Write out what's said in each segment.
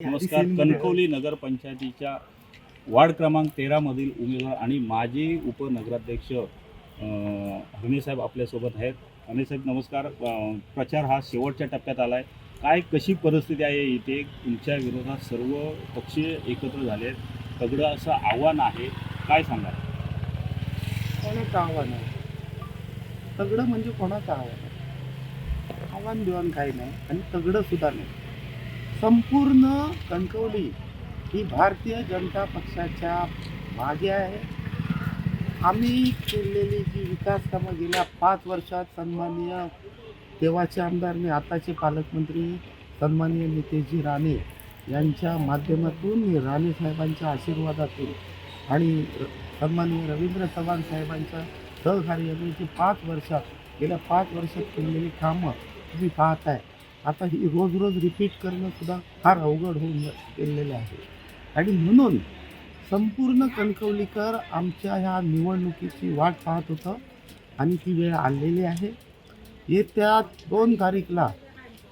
नमस्कार कणकवली नगरपंचायतीच्या वार्ड क्रमांक तेरामधील उमेदवार आणि माजी उपनगराध्यक्ष हरणेसाहेब आपल्यासोबत आहेत. हरणेसाहेब नमस्कार. प्रचार हा शेवटच्या टप्प्यात आला आहे काय कशी परिस्थिती आहे इथे? तुमच्या विरोधात सर्व पक्ष एकत्र झाले आहेत तगडं असं आव्हान आहे. काय सांगा कोणाचं आव्हान आहे? तगडं म्हणजे कोणाचं आव्हान आहे? आव्हान बिव्हान काही नाही आणि तगडं सुद्धा नाही. संपूर्ण कणकवली ही भारतीय जनता पक्षाच्या मागे आहे. आम्ही केलेली जी विकास कामं गेल्या पाच वर्षात सन्माननीय तेव्हाचे आमदार आणि आताचे पालकमंत्री सन्माननीय नितेशजी राणे यांच्या माध्यमातून राणे साहेबांच्या आशीर्वादातून आणि सन्माननीय रवींद्र चव्हाण साहेबांच्या सहकार्याने जी पाच वर्षात गेल्या पाच वर्षात केलेली कामं तुम्ही पाहताय. आता ही रोज रोज रिपीट करणं सुद्धा फार अवघड होऊन गेलेलं आहे. आणि म्हणून संपूर्ण कणकवलीकर आमच्या ह्या निवडणुकीची वाट पाहत होतं. आणि ती वेळ आलेली आहे. येत्या दोन तारीखला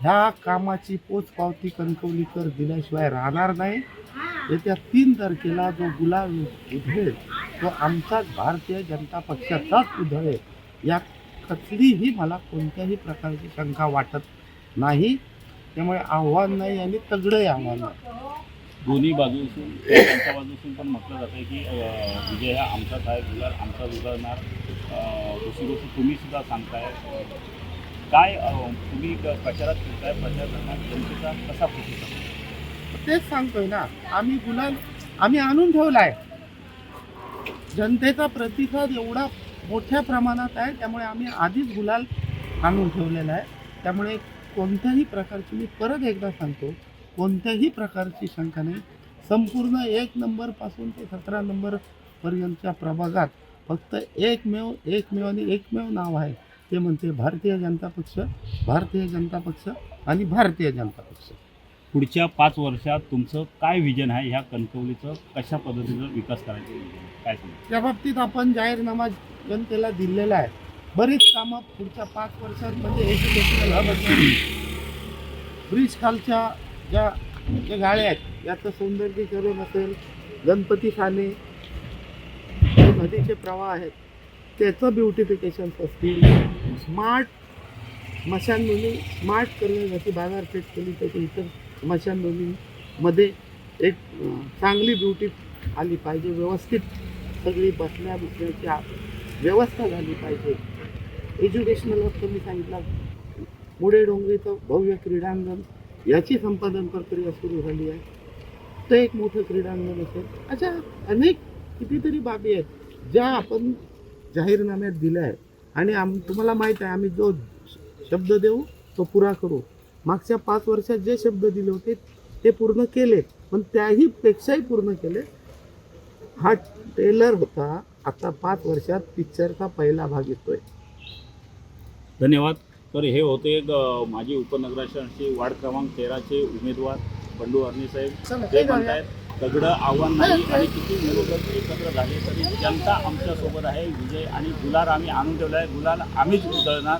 ह्या कामाची पोचपावती कणकवलीकर दिल्याशिवाय राहणार नाही. येत्या तीन तारखेला जो गुलाब उधळेल तो आमचाच भारतीय जनता पक्षाचाच उधळेल. या कसलीही मला कोणत्याही प्रकारची शंका वाटत नाही त्यामुळे आव्हान नाही आणि तगडंही आव्हान. नाही दोन्ही बाजूसून त्यांच्या बाजूसून पण म्हटलं जातं की अं, विजय हा आमचाच आहे गुलाल आमचा उदाहरणार दुसरी गोष्ट तुम्ही सुद्धा सांगताय. अं, काय अं, तुम्ही क- प्रचारात फिरताय प्रचार करणार जनतेचा कसा प्रतिसाद? तेच सांगतोय ना आम्ही गुलाल आम्ही आणून ठेवलाय. जनतेचा प्रतिसाद एवढा मोठ्या प्रमाणात आहे त्यामुळे आम्ही आधीच गुलाल आणून ठेवलेला आहे. त्यामुळे कोणत्याही प्रकारची मी परत एकदा सांगतो कोणत्याही प्रकारची शंका नाही. संपूर्ण एक नंबरपासून ते सतरा नंबरपर्यंतच्या प्रभागात फक्त एकमेव एकमेव आणि एकमेव नाव आहे. ते म्हणते भारतीय जनता पक्ष भारतीय जनता पक्ष आणि भारतीय जनता पक्ष. पुढच्या पाच वर्षात तुमचं काय विजन आहे? ह्या कणकवलीचं कशा पद्धतीनं विकास करायचं? काय त्या बाबतीत आपण जाहीरनामा जनतेला दिलेला आहे. बरीच कामं पुढच्या पाच वर्षात म्हणजे एज्युकेशनल हब असेल ब्रिज खालच्या ज्या ज्या गाळ्या आहेत याचं सौंदर्यीकरण असेल गणपती खाणे नदीचे प्रवाह आहेत त्याचं ब्युटिफिकेशन असतील. स्मार्ट स्मशानभूमी स्मार्ट करण्यासाठी बाजारपेठ केली त्याच्या इतर स्मशानभूमीमध्ये एक चांगली ब्युटी आली पाहिजे. व्यवस्थित सगळी बसण्या बसण्याची व्यवस्था झाली पाहिजे. एज्युकेशनल वस्तू मी सांगितलं. मुळे डोंगरीचं भव्य क्रीडांगण याची संपादन प्रक्रिया सुरू झाली आहे. ते एक मोठं क्रीडांगण असेल. अशा अनेक कितीतरी बाबी आहेत ज्या आपण जाहीरनाम्यात दिल्या आहेत. आणि आम तुम्हाला माहीत आहे आम्ही जो शब्द देऊ तो पुरा करू. मागच्या पाच वर्षात जे शब्द दिले होते ते पूर्ण केले. पण त्याही पेक्षाही पूर्ण केले. हा ट्रेलर होता आता पाच वर्षात पिक्चरचा पहिला भाग येतोय. धन्यवाद. तर हे होते ग- माजी उपनगराचे वार्ड क्रमांक तेराचे उमेदवार बंडू हरणे साहेब. ते म्हणतायत दगडं आव्हान नाही आणि किती विरोधक एकत्र झाले तरी जनता आमच्यासोबत आहे. विजय आणि गुलाल आम्ही आणून ठेवला आहे गुलाल आम्हीच उधळणार